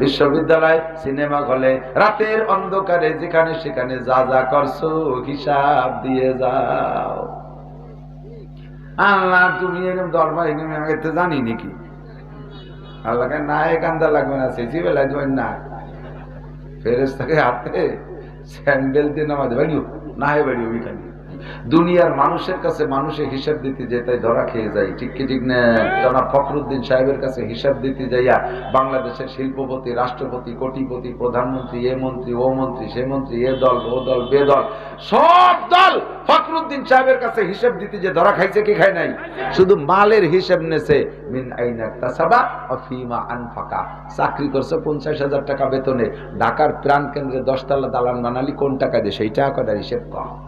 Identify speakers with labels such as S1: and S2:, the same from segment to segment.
S1: বিশ্ববিদ্যালয়, সিনেমা হলে রাতের অন্ধকারে যেখানে সেখানে যা যা করছ, হিসাব দিয়ে যাও। আল্লাহ, তুমি এরকম দরবার এরকম আমি তো জানি নাকি? আল্লাহকে না এ কান্দা লাগবে না সেচি বেলায় দেবেন না ফেরেস থাকে হাতে স্যান্ডেল দিয়ে নামাজ বাড়িও না হে বাড়িও বিখানি দুনিয়ার মানুষের কাছে মানুষের হিসাব দিতে যে তাই ধরা খেয়ে যায় ঠিক কি, ঠিক না? ফখরুদ্দিন সাহেবের কাছে হিসাব দিতে যাইয়া বাংলাদেশের শিল্পপতি, রাষ্ট্রপতি, কোটিপতি, প্রধানমন্ত্রী, এ মন্ত্রী, ও মন্ত্রী, সে মন্ত্রী, এ দল, ও দল, বে দল, সব দল ফখরুদ্দিন সাহেবের কাছে হিসাব দিতে যে ধরা খাইছে কি খায় নাই? শুধু মালের হিসাব নেছে। মিন আইনা তাসাবা অফিমা আনফাকা। চাকরি করছে পঞ্চাশ হাজার টাকা বেতনে। ঢাকার প্রাণ কেন্দ্রে দশতলা দালান বানালি কোন টাকা দিয়ে? সেই টাকা হিসেব কম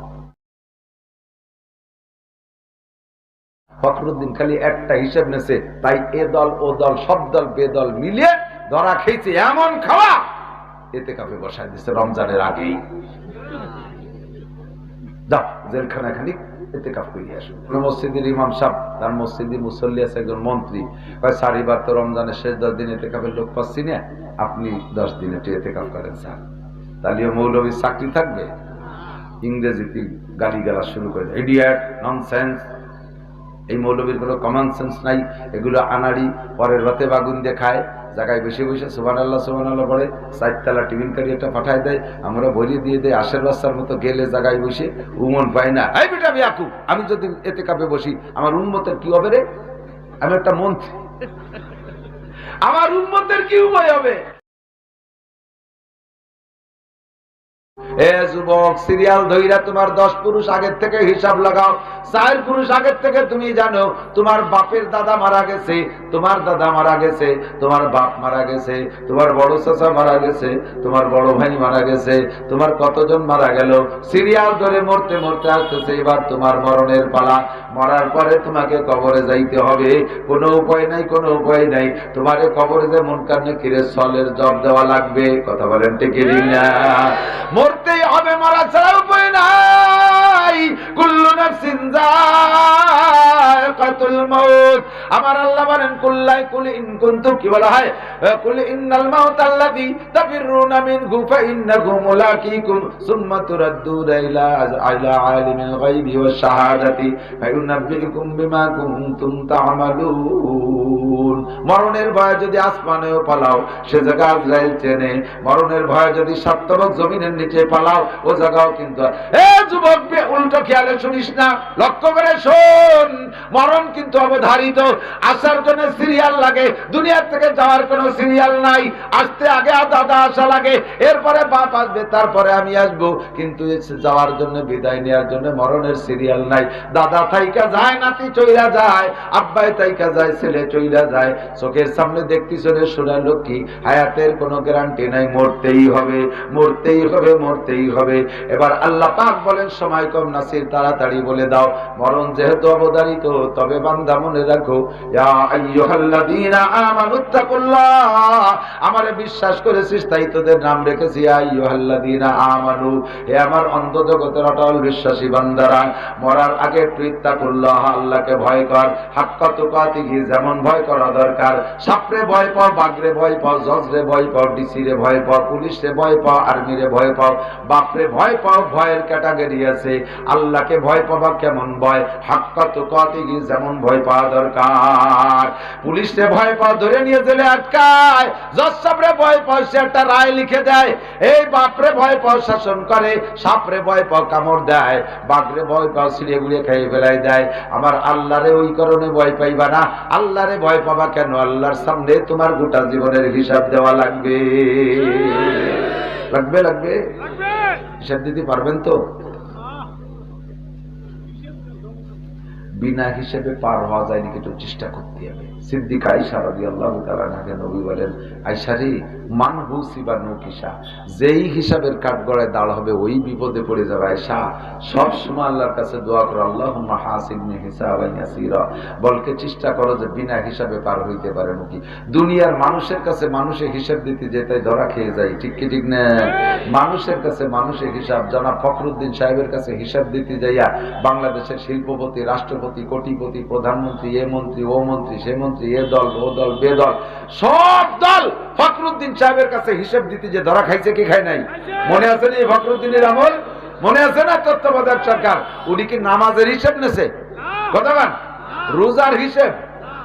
S1: ফখরুদ্দিন খালি একটা হিসেব নেছে, তাই এ দল, ও দল, সব দল বেদল মিলিয়ে ধরা খেয়েছে এমন খাওয়া। এতে কাপে বসায় দিচ্ছে রমজানের আগেই। এতে কাপ করিয়ে মসজিদের তার একজন মন্ত্রী তো রমজানের শেষ দশ পাচ্ছি না। আপনি দশ দিনে এতে কাপ করেন, স্যার। তাহলে চাকরি থাকবে? ইংরেজিতে গালি গালা শুরু করে ইডিয়াট ননসেন্স এই মৌলবীর কোনো কমন সেন্স নাই। এগুলো আনাড়ি, পরের রাতে বাগুন দিয়ে খায়। জায়গায় বসে বসে সুবান আল্লাহ সুবান আল্লাহ পরে চারতলা টিফিন কারি একটা পাঠায় দেয়। আমরা বলি দিয়ে দেয় আশের মতো গেলে জায়গায় বসে উমন পাই না। এই বেটা আকুব আমি যদি এতে কাপে বসি, আমার উন্মতের কি হবে রে? আমি একটা মন্ত্রী। আমার উন্মতের কি উপায় হবে? তোমার কতজন মারা গেল? সিরিয়াল ধরে মরতে মরতে আসতেছে, এবার তোমার মরণের পালা। মরার পরে তোমাকে কবরে যাইতে হবে। কোনো উপায় নাই, কোনো উপায় নাই। তোমারে কবরে যে মন কান্নে কিরে সলের জব দেওয়া লাগবে। কথা বলেন টেকে মরতেই হবে মরা ছাড়া উপায় নাই। কুল্লু নাফসিন মাউত। আমার আল্লাহ বলেন, কুল্লাই কুল ইন কুনতুম, কি বলা হয়? কুল ইন্নাল মাউত আল্লাযী তাফিরুনা মিনহু ফা ইন্নাহু মুলাকীকুম সুম্মা তুরাদ্দুনা ইলা আলিমিল গায়বি শাহাদাতি ফায়ুনাব্বিউকুম বিমা কুনতুম তা'মালুন। মরণের ভয় যদি আসমানেও পালাও, সে জায়গা আজরাইল চেনে। মরণের ভয় যদি সপ্তমক জমিনের নিচে পালাও, ও জায়গাও কিন্তু এ যুবক উল্টো খেয়ালে শুনিস না, লক্ষ্য করে শোন। মরণ কিন্তু অবধারিত। আসার জন্য সিরিয়াল লাগে। দুনিয়ার থেকে যাওয়ার কোনো সিরিয়াল নাই। আসতে আগে দাদা আসা লাগে। এরপরে বাপ আসবে, তারপরে আমি আসব। কিন্তু যাওয়ার জন্য, বিদায় নেওয়ার জন্য মরণের সিরিয়াল নাই। দাদা থাইকা যায়, নাতি চইলা যায়, আব্বাই তাইকা যায়, ছেলে চইলা যায়। চোখের সামনে দেখতেছ রে সোনা লক্ষ্মী, হায়াতের কোনো গ্যারান্টি নাই, মরতেই হবে মরতেই হবে মরতেই হবে। এবার আল্লাহ পাক বলেন, সময় কম, নাসির, তাড়াতাড়ি বলে দাও। মরণ যেহেতু অবধারিত তবে বান্দা মনে রাখো আমারে বিশ্বাস করেছিস, তাই নাম রেখেছি আমানু। হে আমার অন্ধ জগতের অটল বিশ্বাসী বান্দারা, মরার আগে একটু ইত্তাকুল্লাহ, আল্লাহকে ভয় কর। হাক্কা তুকাতিহি যেমন ভয় করা দরকার, সাপরে ভয় পাও বাগরে ভয় পাও, জজরে ভয় পাও, ডিসিরে ভয় পাও পুলিশরে ভয় পাও, আর্মিরে ভয় পাও, বাপরে ভয় পাও, ভয়ের ক্যাটাগরি আছে। আল্লাহকে ভয় পাবা কেমন ভয়? হাক্কা তুকাতিহি যেমন ভয় পাওয়া দরকার। পুলিশরে ভয় পাও ধরে নিয়ে জেলে আটকায়। জজ সাপরে ভয় পাও সে একটা রায় লিখে দেয়। এই বাপরে ভয় পাও শাসন করে। সাপরে ভয় পাও কামড় দেয়। বাঘরে ভয় পাও ছিঁড়ে গুড়িয়ে খাইয়ে ফেলাই দেয়। আমার আল্লাহরে ওই কারণে ভয় পাইবা না। আল্লাহরে ভয় পাবা কেন? আল্লাহর সামনে তোমার গোটা জীবনের হিসাব দেওয়া লাগবে লাগবে? লাগবে। হিসাব দিতে পারবেন তো? বিনা হিসেবে পার হওয়া যায় নাকি একটু চেষ্টা করতে হবে। সিদ্দিক আইসা রাজি আল্লাহ তালাকে নবী বলেন আইসারি মান হুসিবা নকিসা, যেই হিসাবের কাঠ গড়ায় দাঁড় হবে ওই বিপদে পড়ে যাবে আয়সা। সব সময় আল্লাহর কাছে দোয়া করো আল্লাহ হাসিবনি হিসাব বলকে চেষ্টা করো যে বিনা হিসাবে পার হইতে পারে নাকি। দুনিয়ার মানুষের কাছে মানুষের হিসাব দিতে যেতে ধরা খেয়ে যায়, ঠিক কি ঠিক না? মানুষের কাছে মানুষের হিসাব জানা ফখরুদ্দিন সাহেবের কাছে হিসাব দিতে যাইয়া বাংলাদেশের শিল্পপতি, রাষ্ট্রপতি কোটিপতি প্রধানমন্ত্রী এ মন্ত্রী ও মন্ত্রী সে মন্ত্রী এ দল ও দল বে দল সব দল ফখরুদ্দিন ফখরুদ্দিন সাহেবের কাছে হিসেব দিতে যে ধরা খাইছে কি খায় নাই? মনে আছে না এই ফখরুদ্দিনের আমল? মনে আছে না তত্ত্বাবধায়ক সরকার? উনি কি নামাজের হিসেব নেছে? কতক্ষণ রোজার হিসেব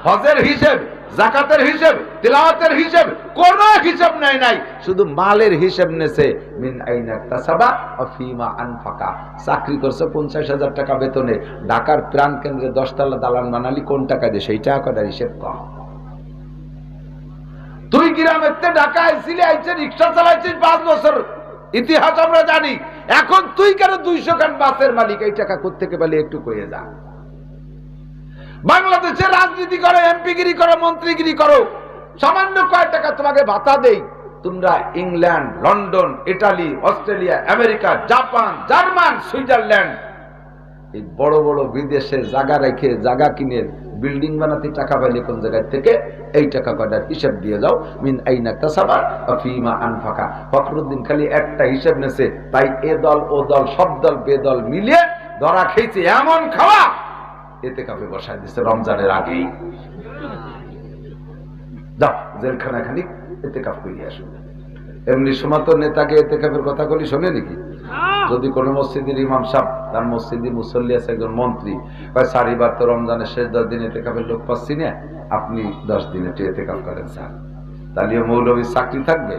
S1: হজের হিসেব জাকাতের হিসেব, তিলাওয়াতের হিসেব, কোন হিসেব নাই নাই। শুধু মালের হিসেব নেছে। মিন আইনা তাসাবা অফিমা আনফাকা। চাকরি করছে পঞ্চাশ হাজার টাকা বেতনে। ঢাকার প্রাণ কেন্দ্রে দশতলা দালান বানালি কোন টাকা দিয়ে? সেই টাকা কটার হিসেব কম তুই গ্রামের ঢাকা আইসিলি আইছে, রিক্সা চালাইছিস পাঁচ বছর। ইতিহাস আমরা জানি। এখন তুই কেন দুইশো খান বাসের মালিক? এই টাকা কোথেকে পেলে একটু কয়ে যা। বাংলাদেশে রাজনীতি করো, এমপিগিরি করো, মন্ত্রীগিরি করো, সামান্য কয় টাকা তোমাকে ভাতা দেই। তোমরা England, London, Italy, Australia, America, Japan, German, Switzerland এই বড় বড় বিদেশে জায়গা রেখে জায়গা কিনে বিল্ডিং বানাতে টাকা পাইলে কোন জায়গায় থেকে এই টাকা কয়টার হিসাব দিয়ে যাও? মিন আইনা ফিমা আনফাকা। ফখরুদ্দিন খালি একটা হিসাব নেছে, তাই এ দল, ও দল, সব দল বেদল মিলিয়ে ধরা খেয়েছে। এমন খাওয়া এতে কাপে বসায় দিচ্ছে রমজানের আগেই। যাও জেলখানা খালি এতে কাপ করিয়ে আসুন এমনি সময় তো নেতাকে এতে কাপের কথা বলি শোনে নাকি? যদি কোনো মসজিদের ইমাম সাহেব তার মসজিদি মুসল্লি আছে একজন মন্ত্রী কয় সারিবার তো রমজানের শেষ দশ দিন এতে কাপের লোক পাচ্ছি না। আপনি দশ দিনে এতে কাপ করেন স্যার। তাহলে মৌলবীর চাকরি থাকবে?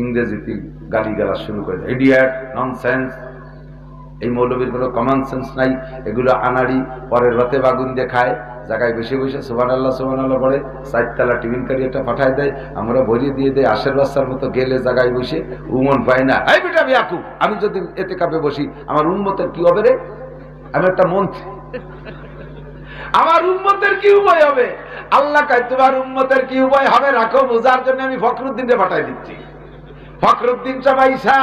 S1: ইংরেজিতে গালি গালা শুরু করে ইডিয়াট ননসেন্স এই মৌলবীর কোনো কমন সেন্স নাই। এগুলো আনাড়ি, পরের রাতে বাগুন দিয়ে খায়। জায়গায় বসে বসে সোহান আল্লাহ সোহান আল্লাহ পরে চারতলা টিফিন কারি একটা পাঠায় দেয়। আমরা ভরিয়ে দিয়ে দেয় আশের মতো গেলে জায়গায় বসে উমন পাই না। এই বেটা আমি আকুব আমি যদি এতে কাপে বসি, আমার উন্মতের কি হবে রে? আমি একটা মন্ত্রী। আমার উন্মতের কি উপায় হবে? আল্লাহ কাই তোমার উন্মতের কি উপায় হবে? রাখো, বোঝার জন্য আমি ফখরুদ্দিনকে পাঠাই দিচ্ছি। ফখরুদ্দিন সাবাইসা,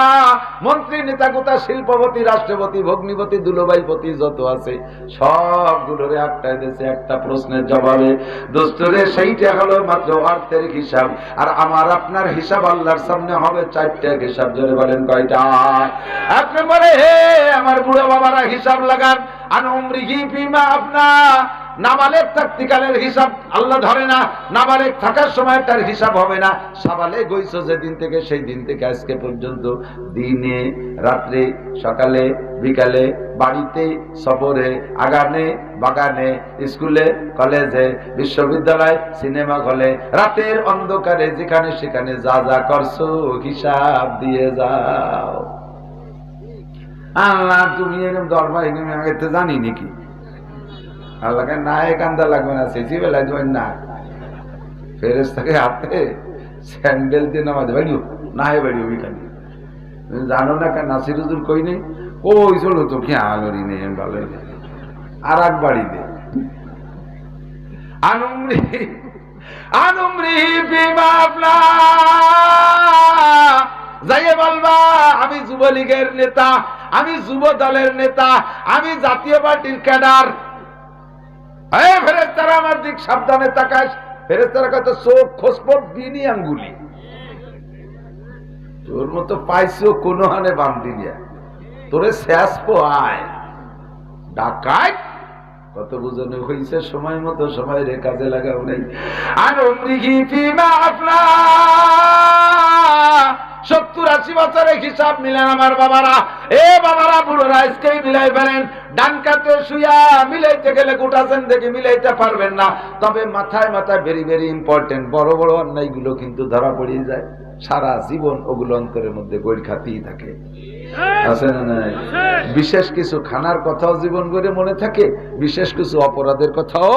S1: মন্ত্রী, নেতা কোথা শিল্পপতি, রাষ্ট্রপতি, ভগ্নিপতি দুলোবাইপতি যত আছে, সবগুলোরে আটটায় দিয়েছে একটা প্রশ্নের জবাবে। দোস্তরে, সেইটা হলো মাত্র অর্থের হিসাব। আর আমার আপনার হিসাব আল্লাহর সামনে হবে চারটে হিসাব। জোরে বলেন কয়টা? আপনি বলে হে আমার বুড়ো বাবারা, হিসাব লাগান। আর পিমা আপনা নাবালেক থাকতিকালের হিসাব আল্লাহ ধরে না, নাবালেক থাকার সময় তার হিসাব হবে না। সাবালে গইছো যেদিন থেকে সেই দিন থেকে আজকে পর্যন্ত দিনে, রাত্রে, সকালে, বিকালে, বাড়িতে সফরে আগানে, বাগানে, স্কুলে, কলেজে, বিশ্ববিদ্যালয়, সিনেমা হলে, রাতের অন্ধকারে যেখানে সেখানে যা যা করছ হিসাব দিয়ে যাও। আল্লাহ, তুমি এরকম দরবার আগে তো জানি নাকি। আল্লাহকে না এ কান্দা লাগবে না সেচি বেলায় দেবেন না। ফেরেস থাকে হাতে স্যান্ডেল দিয়ে নামাজ বাড়িও না হে বাড়িও তুমি জানো না কেন? হুজুর কই নেই? ওই চলো তো কি আলোরি নেই ভালো আর এক বাড়ি দে আনুমরি আনুমরি বিমাবলা যাইয়ে বলবা, আমি যুবলীগের নেতা, আমি যুব দলের নেতা, আমি জাতীয় পার্টির ক্যাডার। ফেরেস্তারা আমার দিক সাবধানে তাকাস। ফেরেস্তারা কত চোখ খোসপট দিনই আঙ্গুলি। তোর মতো পাইছো কোন হানে বান্দি তোরে শেষ আয় ডাকায় কত বুঝনে হয়েছে সময় মতো সময় রে কাজে লাগাও নাই। আর সত্তর আশি বছরের হিসাব মিলেন আমার বাবারা। এ বাবারা, বুড়োরা আজকেই মিলাই ফেলেন। ডান কাতে শুয়া মিলাইতে গেলে গোটাছেন দেখে মিলাইতে পারবেন না। তবে মাথায় মাথায় ভেরি ভেরি ইম্পর্টেন্ট বড় বড় অন্যায়গুলো কিন্তু ধরা পড়িয়ে যায়। সারা জীবন ওগুলো অন্তরের মধ্যে গৈর খাতেই থাকে। আছে না নাই? বিশেষ কিছু খানার কথাও জীবন গড়ে মনে থাকে, বিশেষ কিছু অপরাধের কথাও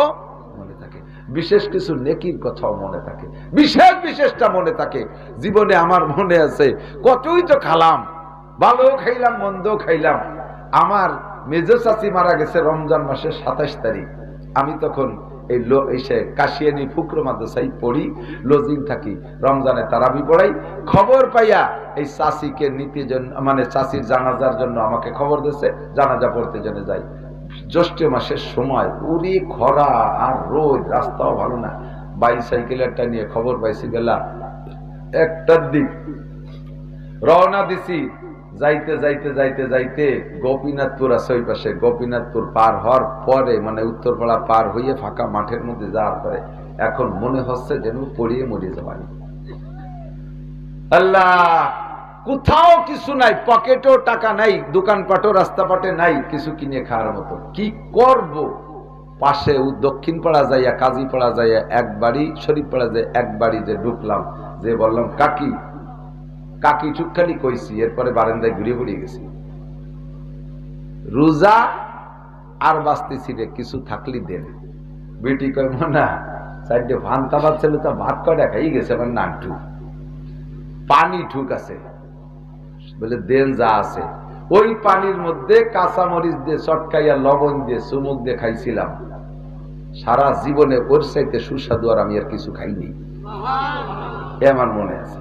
S1: মনে থাকে, বিশেষ কিছু নেকির কথাও মনে থাকে, বিশেষ বিশেষটা মনে থাকে। জীবনে আমার মনে আছে, কতই তো খালাম ভালো খাইলাম মন্দ খাইলাম। আমার মেজো চাচি মারা গেছে রমজান মাসের সাতাশ তারিখ। আমি তখন এই লো এসে কাশিয়ানি ফুকরো মাদ্রাসায় পড়ি, লজিং থাকি, রমজানে তারাবি পড়াই। খবর পাইয়া এই চাষিকে নিতে জন্য মানে চাষির জানাজার জন্য আমাকে খবর দিচ্ছে জানাজা পড়তে জন্য যাই। জ্যৈষ্ঠ মাসের সময় উরি খরা আর রোদ, রাস্তাও ভালো না। বাইসাইকেল একটা নিয়ে খবর পাইছি গেলা একটার দিক রওনা দিছি যাইতে যাইতে যাইতে যাইতে গোপীনাথপুর আছে ওই পাশে। গোপীনাথপুর পার হওয়ার পরে মানে উত্তরপাড়া পার হইয়ে ফাঁকা মাঠের মধ্যে যাওয়ার পরে এখন মনে হচ্ছে যেন পড়িয়ে মরিয়ে যাওয়ানি আল্লাহ, কোথাও কিছু নাই, পকেটেও টাকা নাই, দোকানপাটও, রাস্তাপাটে নাই, কিছু কিনে খাওয়ার মতো। কি করব? পাশে দক্ষিণ পাড়া যাইয়া কাজী পাড়া যাইয়া এক বাড়ি শরীফ পাড়া যায় এক বাড়ি যে ঢুকলাম, যে বললাম, কাকি কাকি চুপখালি কইছি, এরপরে বারান্দায় ঘুরে ঘুরিয়ে গেছি। রোজা আর বাঁচতেছি রে, কিছু থাকলি দেন বেটি কয় না চারটে ভান্তা বাচ্চা তো ভাত কয়টা খাই গেছে? আমার নান্টু পানি ঠুক আছে। বলে, দেন যা আছে। ওই পানির মধ্যে কাঁচা মরিচ দিয়ে চটকাইয়া লবণ দিয়ে চুমুক দিয়ে খাইছিলাম। সারা জীবনে ওর সাইতে সুস্বাদু আর আমি আর কিছু খাইনি। এ আমার মনে আছে।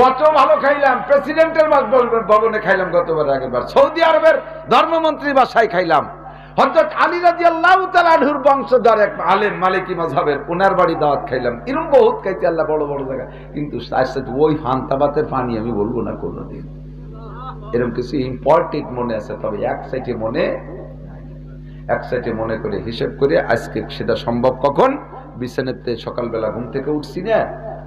S1: কত ভালো খাইলাম। প্রেসিডেন্টের ভবনে খাইলাম গতবার আগের বার সৌদি আরবের ধর্মমন্ত্রীর বাসায় খাইলাম। হজরত আলী রাজি আল্লাহ তালাহুর বংশধর এক আলেম মালিকি মজাবের ওনার বাড়ি দাওয়াত খাইলাম। এরকম বহুত খাইছি আল্লাহ, বড় বড় জায়গা কিন্তু ওই ফান্তাবাতের পানি আমি বলব না কোনোদিন। এরকম কিছু ইম্পর্টেন্ট মনে আছে, তবে এক সাইডে মনে, এক সাইডে মনে করে হিসেব করে আজকে সেটা সম্ভব কখন? বিছানাতে সকালবেলা ঘুম থেকে উঠছি না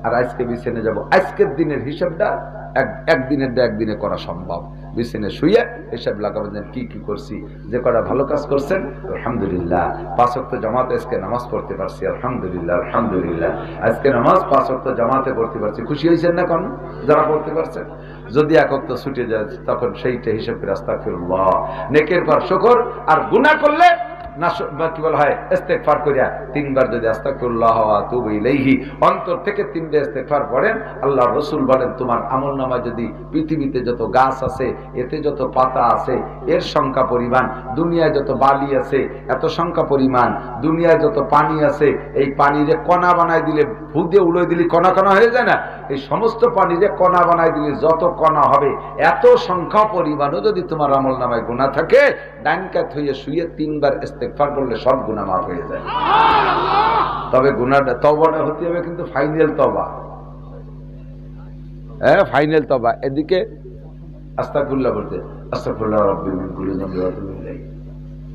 S1: আর আজকে বিছানে যাব। আজকের দিনের হিসাবটা এক একদিনের দা একদিনে করা সম্ভব। বিছানে শুয়ে হিসাব লাগাবেন যে কি কি করছি। যে কটা ভালো কাজ করছেন, আলহামদুলিল্লাহ। পাঁচ ওয়াক্ত জামাতে আজকে নামাজ পড়তে পারছি, আলহামদুলিল্লাহ আলহামদুলিল্লাহ। আজকে নামাজ পাঁচ ওয়াক্ত জামাতে পড়তে পারছি। খুশি হয়েছেন না কোন যারা পড়তে পারছেন? যদি একত্র ছুটে যায়, তখন সেইটা হিসাব করে আস্তাগফিরুল্লাহ। নেকের পর শুকর আর গুনাহ করলে না যদি পৃথিবীতে যত গাছ আছে, এতে যত পাতা আছে, এর সংখ্যা পরিমাণ, দুনিয়ায় যত বালি আছে, এত সংখ্যা পরিমাণ, দুনিয়ায় যত পানি আছে, এই পানিরে কণা বানায় দিলে ভুদে উড়ে দিলে কণা কণা হয়ে যায় না? এই সমস্ত পানিরে কণা বানায় দিলে যত কণা হবে এত সংখ্যা পরিমাণও যদি তোমার আমল নামায় গুণা থাকে ডাইনকাত হইয়ে শুয়ে তিনবার ইস্তেগফার করলে সব গুণা মাফ হয়ে যায়। তবে গুণাটা তবাটা হতে হবে কিন্তু ফাইনাল তবা হ্যাঁ ফাইনাল তবা এদিকে আস্তাকুল্লাহ বলতে আস্তাকুল্লাহ রব্বি মিন কুল্লি।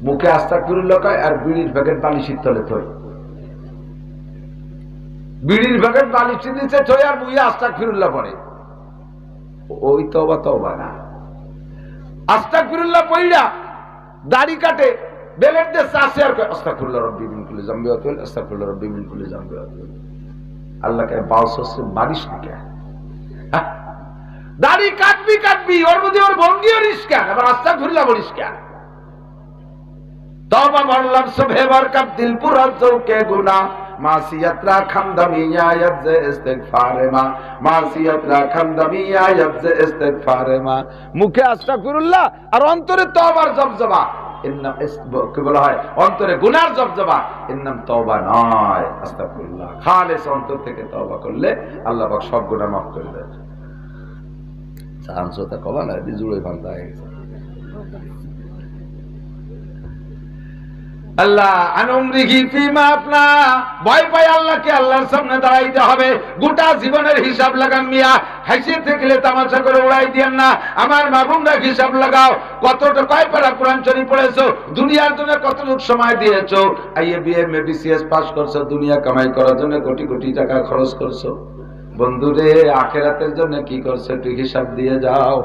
S1: মুখে আস্তাকুল্লাহ কয় আর বিড়ির প্যাকেট বালিশের তলে থই বিড়ির প্যাকেট বালিশের নিচে থই আর মুখে আস্তাকুল্লাহ পড়ে ওই তবা তবা না আস্তাকুল্লাহ পইড়া, দাড়ি কাটে, বেলের দিয়ে চাষে আর কয় আস্তাকুল্লাহ রব্বি যামবি ওয়া আতুবু ইলাইহি। আস্তাকুল্লাহ রব্বি যামবি ওয়া আতুবু ইলাইহি। আল্লাহকে বাউস হচ্ছে মারিস না কে হ্যাঁ? দাড়ি কাটবি কাটবি, ওর মধ্যে ওর ভঙ্গিও রিস্কান আবার রাস্তা ঘুরলা বলিস কেন তবা বললাম সভেবার কাপ, দিলপুর দিল পুরা ইয়াজে ইস্তেগফারে মা মাসিয়াত রাখাম দামিয়া ইয়াজে ইস্তেগফারে মা মুখে আস্তাগফিরুল্লাহ আর অন্তরে তওবার জবজবা। এর কি বলা হয়? অন্তরে গুনার জবজবা। এর নাম তওবা নয়, আস্তাগফিরুল্লাহ। খালেস অন্তর থেকে তওবা করলে আল্লাহ পাক সব গুনাহ মাফ করে দেয় সাহায্যতা কবা না হয়ে গেছে। আল্লাহ আপনা ভয় পাই আল্লাহকে, আল্লাহর সামনে দাঁড়াইতে হবে। গোটা জীবনের হিসাব লাগান মিয়া। হাসি থাকলে তামাশা করে উড়াই দিয়েন না। আমার মাগুমরা হিসাব লাগাও। কতটা, কয় পারা কোরআন শরীফ পড়েছো? দুনিয়ার জন্য কতটুকু সময় দিয়েছ? আইএ বিএ বিসিএস পাস করছ, দুনিয়া কামাই করার জন্য কোটি কোটি টাকা খরচ করছ। বন্ধুরে, আখেরাতের জন্য কি করছ? একটু হিসাব দিয়ে যাও।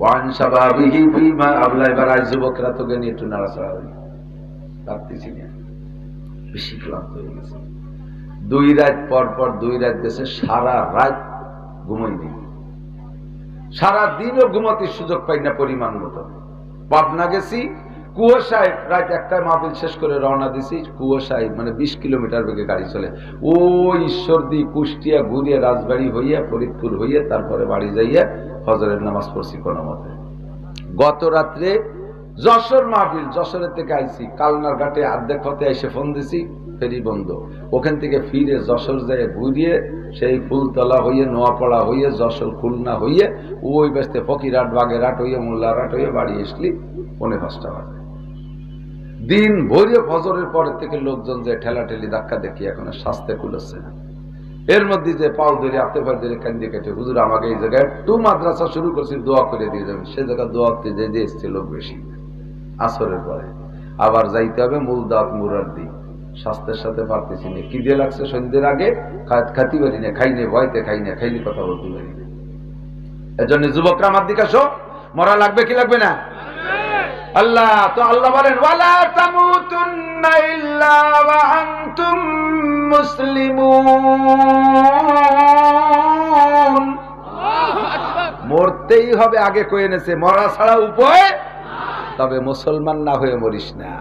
S1: সুযোগ পাই না পরিমাণ মতো। পাবনা গেছি, কুয়াশায় রাত একটা মাহফিল শেষ করে রওনা দিছি। কুয়াশায় মানে বিশ কিলোমিটার বেগে গাড়ি চলে। ও ঈশ্বরদী কুষ্টিয়া ঘুরিয়ে রাজবাড়ি হইয়া, ফরিদপুর হইয়া, তারপরে বাড়ি যাইয়া ফজরের নামাজ পড়ছি কোনো মতে। গত রাত্রে যশোর মাহফিল, যশোরের থেকে আইছি, কালনার ঘাটে আর্ধেক হতে এসে ফোন দিছি, ফেরি বন্ধ। ওখান থেকে ফিরে যশোর যায় ঘুরিয়ে সেই ফুলতলা হইয়ে, নোয়াপাড়া হইয়ে, যশোর খুলনা হইয়ে, ওই ব্যস্তে ফকিরাট বাগেরহাট হইয়ে, মোল্লারহাট হইয়ে বাড়ি আসলি পনে পাঁচটা বাজে। দিন ভরিয়ে ফজরের পরের থেকে লোকজন যে ঠেলা ঠেলি ধাক্কা দেখি, এখন স্বাস্থ্য কুলোচ্ছে না। এর মধ্যে যে পাও ধরে আপনি পাও ধরে কান্দি কেটে হুজুর, আমাকে এই জায়গায় একটু মাদ্রাসা শুরু করছি, দোয়া করে দিয়ে যাবেন। সে জায়গা দোয়াতে যে যে এসছে লোক বেশি। আসরের পরে। আবার যাইতে হবে মূল দাঁত মুরার দিক স্বাস্থ্যের সাথে পারতেছি না। কি দিয়ে লাগছে সন্ধ্যের আগে? খাতি পারি না, খাই না, ভয়তে খাই না, খাইলে কথা বলতে পারি না। এজন্য যুবকরা আমার দিকে আসো। মরা লাগবে কি লাগবে না? আল্লাহ তো আল্লাহ বলেন ওয়ালা তামুতুন্না ইল্লা ওয়া আনতুম মুসলিমুন। মরতেই হবে আগে কয়ে এনেছে মরা ছাড়া উপায়? তবে মুসলমান না হয়ে মরিস না।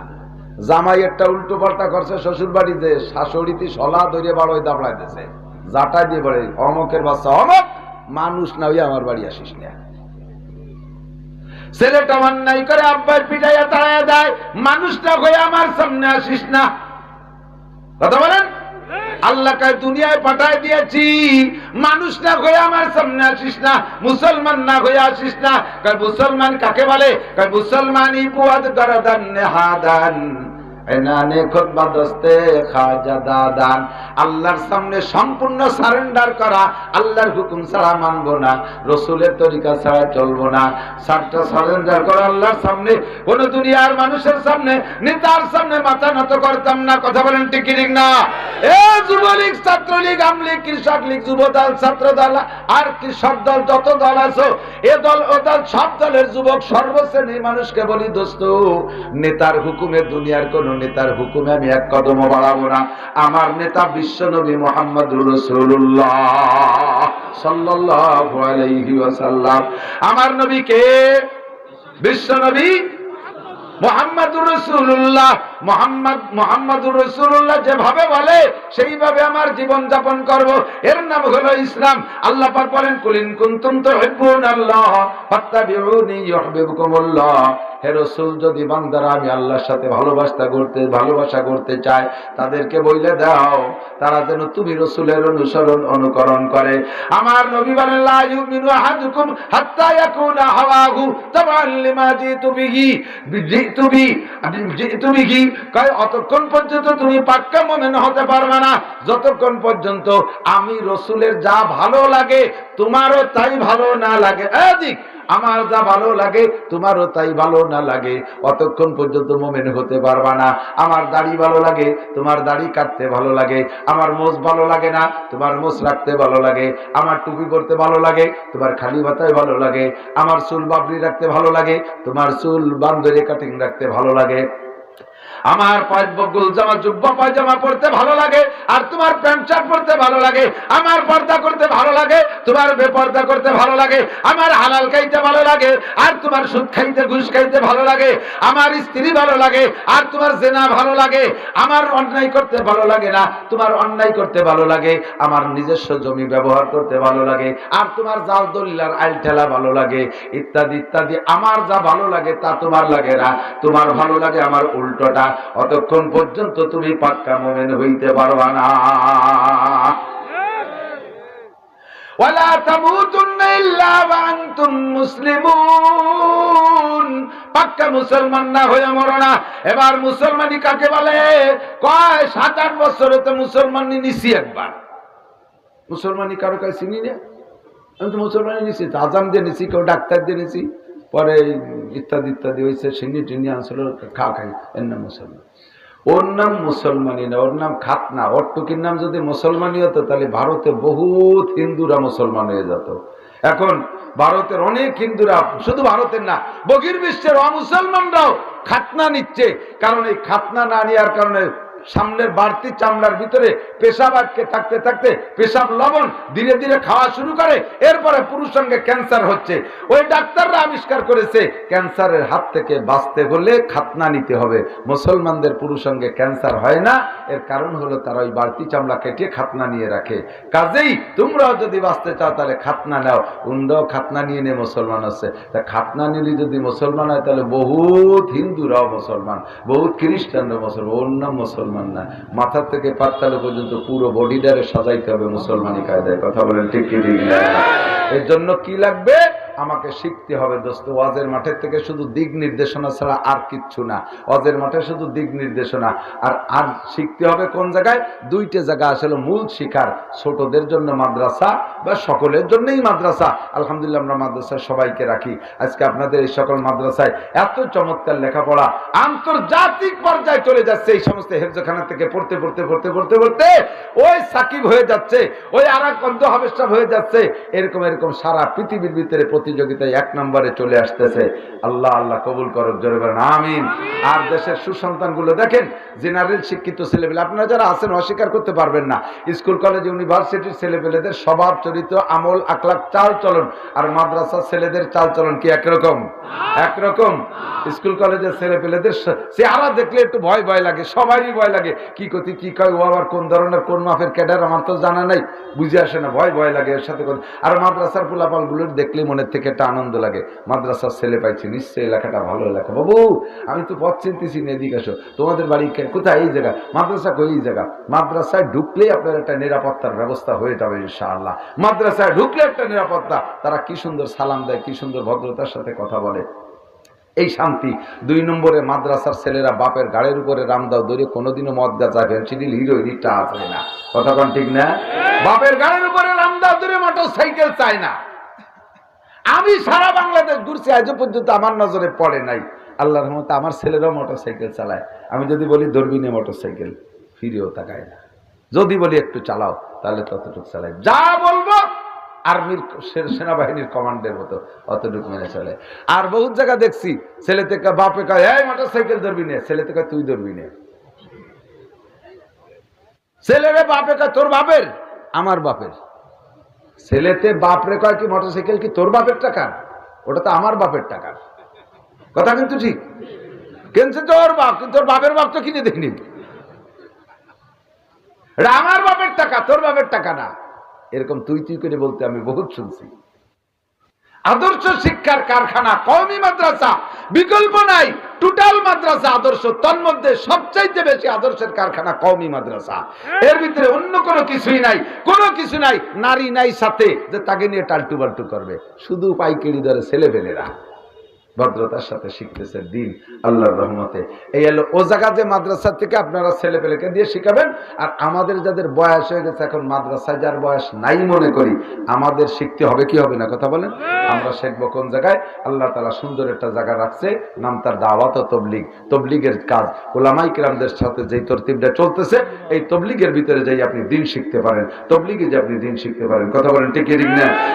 S1: জামাই একটা উল্টো পাল্টা করছে শ্বশুর বাড়িতে শাশুড়িতে সলা ধরে বাড়োয় দাবড়াই দিছে জাটা দিয়ে বলে অমকের বাচ্চা অমক মানুষ না হয়ে আমার বাড়ি আসিস না। ছেলেটা অন্যায় করে আব্বার পিটাইয়া তাড়াইয়া দেয়, মানুষটা হয়ে আমার সামনে আসিস না। কথা বলেন? আল্লাহকে দুনিয়ায় পাঠায় দিয়েছি মানুষ না হয়ে আমার সামনে আসিস না, মুসলমান না হয়ে আসিস না। মুসলমান কাকে বলে? মুসলমানই পুয়াদ গরদান নেহাদান। আল্লাহর সামনে সম্পূর্ণ সারেন্ডার করা, আল্লাহর হুকুম ছাড়া মানবো না, রসুলের তরিকা ছাড়া চলবো না। সারটা সারেন্ডার করা আল্লাহর সামনে, কোন দুনিয়ার মানুষের সামনে, নেতার সামনে মাথা নত করতাম না। কথা বলেন ঠিক না? এ যুবলীগ কৃষক লীগ আর কৃষক দল, যত দল আছো, এ দল, ও দল, সব দলের যুবক সর্বশ্রেণীর মানুষকে বলি, দোস্ত, নেতার হুকুমে দুনিয়ার কোন নেতার হুকুমে আমি এক কদম বাড়াবো না। আমার নেতা বিশ্ব নবী মোহাম্মদ রসুল্লাহ সাল্লাল্লাহু আলাইহি ওয়াসাল্লাম। আমার নবী কে? বিশ্ব নবী মোহাম্মদুর যেভাবে বলে, সেইভাবে আমার জীবন যাপন করব। এর নাম হলো ইসলাম। আল্লাহ পাক বলেন, কুলিন কুনতুম তুহিব্বুন আল্লাহ ফাত্তাবিউনি ইউহিব্বুকুমুল্লাহ। হে রসুল, যদি বান্দারা আমি আল্লাহর সাথে ভালোবাসা করতে ভালোবাসা করতে চায়, তাদেরকে বইলে দাও। তারা যেন তুমি রসুলের অনুসরণ, অনুকরণ করে। আমার নবী আহাদুকুম হাত্তা ইয়াকুনা হাওয়াহু কয়, অতক্ষণ পর্যন্ত তুমি পাক্কা মুমিন হতে পারবে না। যতক্ষণ পর্যন্ত আমি রসুলের যা ভালো লাগে, তোমারও তাই ভালো না লাগে। এদিক আমার যা ভালো লাগে, তোমারও তাই ভালো না লাগে। অতক্ষণ পর্যন্ত মোমেন হতে পারবা না। আমার দাড়ি ভালো লাগে, তোমার দাড়ি কাটতে ভালো লাগে। আমার মোজ ভালো লাগে না, তোমার মোজ রাখতে ভালো লাগে। আমার টুপি পরতে ভালো লাগে, তোমার খালি বাতায় ভালো লাগে। আমার চুল বাবরি রাখতে ভালো লাগে, তোমার চুল বান্ধরে কাটিং রাখতে ভালো লাগে। আমার পাঁচবকুল জামা জুব্বা পায়জামা পড়তে ভালো লাগে আর তোমার প্যান্ট শার্ট পড়তে ভালো লাগে আমার পর্দা করতে ভালো লাগে তোমার বেপর্দা করতে ভালো লাগে আমার হালাল খাইতে ভালো লাগে আর তোমার সুদ খাইতে ঘুষ খাইতে ভালো লাগে আমার স্ত্রী ভালো লাগে আর তোমার জেনা ভালো লাগে আমার অন্যায় করতে ভালো লাগে না তোমার অন্যায় করতে ভালো লাগে আমার নিজস্ব জমি ব্যবহার করতে ভালো লাগে আর তোমার জাল দলিলার আইল ঠেলা ভালো লাগে ইত্যাদি ইত্যাদি আমার যা ভালো লাগে তা তোমার লাগে না তোমার ভালো লাগে আমার উল্টোটা, অতক্ষণ পর্যন্ত তুমি পাক্কা মোমেন হইতে পারবা না। পাক্কা মুসলমান না হয়ে মরো না। এবার মুসলমানি কাকে বলে? কয় সাত আট বছরে তো মুসলমানি নিছি একবার। মুসলমানি কারও কাছে চিনি না? আমি তো মুসলমানি নিছি আজাম দিয়ে নিছি, কেউ ডাক্তার দিয়ে নিছি। পরে ইত্যাদি ইত্যাদি হয়েছে, সিঙ্গি টিন্নি আনছিল, খা খাই, এর নাম মুসলমান। ওর নাম মুসলমানি না, ওর নাম খাতনা। ওর টুকির নাম যদি মুসলমানি হতো, তাহলে ভারতে বহুত হিন্দুরা মুসলমান হয়ে যেত। এখন ভারতের অনেক হিন্দুরা, শুধু ভারতের না বহির বিশ্বের অমুসলমানরাও খাতনা নিচ্ছে। কারণ এই খাতনা না নেওয়ার কারণে সামনের বাড়তি চামড়ার ভিতরে পেশাব আটকে থাকতে থাকতে পেশাব লবণ ধীরে ধীরে খাওয়া শুরু করে, এরপরে পুরুষ সঙ্গে ক্যান্সার হচ্ছে। ওই ডাক্তাররা আবিষ্কার করেছে, ক্যান্সারের হাত থেকে বাঁচতে হলে খাতনা নিতে হবে। মুসলমানদের পুরুষ সঙ্গে ক্যান্সার হয় না, এর কারণ হলো তারা ওই বাড়তি চামড়া কেটে খাতনা নিয়ে রাখে। কাজেই তোমরাও যদি বাঁচতে চাও তাহলে খাতনা নাও উন্দাও খাতনা নিয়ে নিয়ে মুসলমান আছে তা খাতনা নিলে যদি মুসলমান হয় তাহলে বহুত হিন্দুরাও মুসলমান, বহুত খ্রিস্টানরাও মুসলমান অন্য নাম মুসলমান না। মাথা থেকে পাততালে পর্যন্ত পুরো বডিডারে সাজাইতে হবে মুসলমানি কায়দায়। কথা বলেন ঠিক ঠিক এর জন্য কি লাগবে? আমাকে শিখতে হবে দোস্ত, ওয়াজের মাঠের থেকে শুধু দিক নির্দেশনা ছাড়া আর কিচ্ছু না। ওয়াজের মাঠে শুধু দিক নির্দেশনা। আর আর শিখতে হবে কোন জায়গায়? দুইটা জায়গা আসলে মূল শিকার ছোটদের জন্য মাদ্রাসা বা সকলের জন্যই মাদ্রাসা। আলহামদুলিল্লাহ আমরা মাদ্রাসায় সবাইকে রাখি। আজকে আপনাদের এই সকল মাদ্রাসায় এত চমৎকার লেখাপড়া আন্তর্জাতিক পর্যায়ে চলে যাচ্ছে। এই সমস্ত হেফজখানা থেকে পড়তে পড়তে পড়তে পড়তে পড়তে ওই সাকিব হয়ে যাচ্ছে, ওই আর এক অন্ধ হয়ে যাচ্ছে। এরকম এরকম সারা পৃথিবীর ভিতরে প্রতিযোগিতায় এক নম্বরে চলে আসতেছে। আল্লাহ আল্লাহ কবুল করক জোরে বলেন, আমিন। আর দেশের সুসন্তানগুলো দেখেন, জেনারেল শিক্ষিত ছেলেপেলে, আপনারা যারা আছেন অস্বীকার করতে পারবেন না। স্কুল, কলেজ, ইউনিভার্সিটির ছেলেপেলেদের স্বভাব, চরিত্র, আমল আকলাক চাল চলন আর মাদ্রাসার ছেলেদের চাল চলন কি একরকম? একরকম। স্কুল, কলেজের ছেলেপেলেদের চেহারা দেখলে একটু ভয় ভয় লাগে, সবারই ভয় লাগে। কি কতি কি কয় ও আবার কোন ধরনের, কোন মাপের ক্যাডার, আমার তো জানা নাই, বুঝে আসে না, ভয় ভয় লাগে এর সাথে আর মাদ্রাসার পোলাপালগুলোর দেখলে মনের থেকে একটা আনন্দ লাগে। মাদ্রাসার ছেলে পাইছি নিশ্চয়ই এলাকাটা ভালো এলাকা বাবু আমি তো পথ চিনতেছি এদিকে আসো। তোমাদের বাড়ি কোথায়? এই জায়গা। মাদ্রাসা কই এই জায়গা? মাদ্রাসায় ঢুকলেই আপনার একটা নিরাপত্তার ব্যবস্থা হয়ে যাবে ইনশাআল্লাহ। মাদ্রাসায় ঢুকলে একটা নিরাপত্তা। তারা কি সুন্দর সালাম দেয় কি সুন্দর ভদ্রতার সাথে কথা বলে। এই শান্তি। দুই নম্বরে মাদ্রাসার ছেলেরা বাপের গাড়ির উপরে রামদাও দৌড়ে কোনোদিনও মদ গাছা ভেন্সিডিল হিরো হিরিটা আসে না। কথা কন ঠিক না? বাপের গাড়ির উপরে রামদাও দৌড়ে মোটর সাইকেল চায় না। আমি সারা বাংলাদেশ ঘুরছি, আজও পর্যন্ত আমার নজরে পড়ে নাই। আল্লাহর রহমতে আমার ছেলেরাও মোটর সাইকেল চালায়। আমি যদি বলি, দরবিনে মোটর সাইকেল ফিরেও তাকায় না। যদি বলি, একটু চালাও, তাহলে ততটুকু চালাই যা বলব, আর্মির সেনাবাহিনীর কমান্ডের মতো অতটুকু মেনে চলে। আর বহুত জায়গা দেখছি, ছেলে থেকে বাপে কয়, এই মোটর সাইকেল ধরবি নে। ছেলে থেকে, তুই ধরবি নে। ছেলেরে বাপে কয়, তোর বাপের? আমার বাপের। ছেলেতে বাপরে কয় কি মোটর সাইকেল কি তোর বাপের টাকা? ওটা তো আমার বাপের টাকা। কথা কিন্তু ঠিক? কিনছে তোর বাপ, কিন্তু তোর বাপের বাপ তো কিনে দেয়নি। আমার বাপের টাকা, তোর বাপের টাকা না। এরকম তুই তুই করে বলতে আমি বহুত শুনছি। আদর্শ শিক্ষার কারখানা, কওমি মাদ্রাসা, বিকল্প নাই টোটাল মাদ্রাসা আদর্শ। তন্মধ্যে সবচাইতে বেশি আদর্শের কারখানা কওমি মাদ্রাসা। এর ভিতরে অন্য কোনো কিছুই নাই, কোনো কিছু নাই, নারী নাই সাথে, যে তাকে নিয়ে টালটু বাল্টু করবে। শুধু পাইকারি ধরে ছেলে ফেলেরা ভদ্রতার সাথে শিখতেছে দিন আল্লাহর রহমতে। এই হলো ও জায়গা যে মাদ্রাসা থেকে আপনারা ছেলে পেলেকে দিয়ে শিখাবেন, আর আমাদের যাদের বয়স হয়ে গেছে, এখন মাদ্রাসায় যার বয়স নাই মনে করি, আমাদের শিখতে হবে, কি হবে না কথা বলেন? আমরা শিখব কোন জায়গায়? আল্লাহ তালা সুন্দর একটা জায়গা রাখছে, নাম তার দাওয়াত তবলিগ। তবলিগের কাজ, ওলামাই কিরামদের সাথে যেই তরতিবটা চলতেছে, এই তবলিগের ভিতরে যাই আপনি দিন শিখতে পারেন, তবলিগে যে আপনি দিন শিখতে পারেন, কথা বলেন ঠিক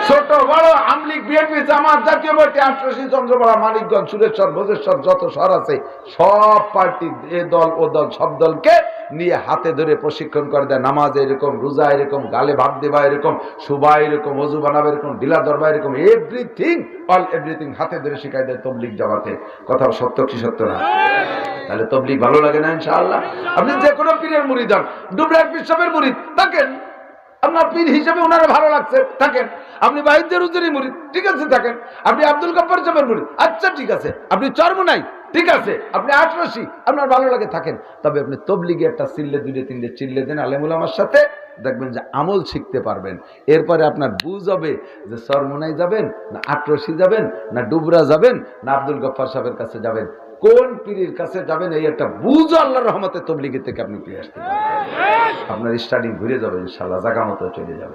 S1: ছোট, বড়, আমলিগ, বিএনপি, জামাত, জাতীয় পার্টি আটরশি চন্দ্রপাড়া মানিকগঞ্জ, সুরেশ্বর, ভোজেশ্বর যত শহর আছে, সব পার্টি এ দল, ও দল, সব দলকে নিয়ে হাতে ধরে প্রশিক্ষণ করে দেয়। নামাজ এরকম, রোজা এরকম, গালে ভাত দেবা এরকম, সুবা এরকম, অজু বানাবে এরকম ডিলা দরবা এরকম এভরিথিং অল এভরিথিং হাতে ধরে শিখাই দেয় তবলিগ জামাতে। কথা সত্য কি সত্য না? তাহলে তবলিগ ভালো লাগে না ইনশাআল্লাহ? আপনি যে কোনো পীরের মুরিদ হন ডুবরার পিসবের মুরিদ থাকেন আপনার পীর হিসেবে ওনারা ভালো লাগছে। থাকেন। আপনি বাহিদের উজুরি মুরিদ, ঠিক আছে, থাকেন। আপনি আব্দুল গব্বর সাহেবের মুরিদ আচ্ছা ঠিক আছে। আপনি চর্মনাই, ঠিক আছে। আপনি আটরসি, আপনার ভালো লাগে, থাকেন। তবে আপনি তবলিগে একটা চিল্লে দুইলে তিনটে চিল্লে দেন আলেমুল আমার সাথে, দেখবেন যে আমল শিখতে পারবেন। এরপরে আপনার বুঝ হবে যে সরমোনাই যাবেন, না আটরসি যাবেন, না ডুবরা যাবেন, না আব্দুল গফ্ফার সাহেবের কাছে যাবেন। কোন পীরের কাছে যাবেন এই একটা বুঝ আল্লাহ রহমতে তবলিগের থেকে আপনি আসতে পারবেন। আপনার স্টার্টিং ঘুরে যাবে ইনশাল্লাহ জাগা মতো চলে যাবে।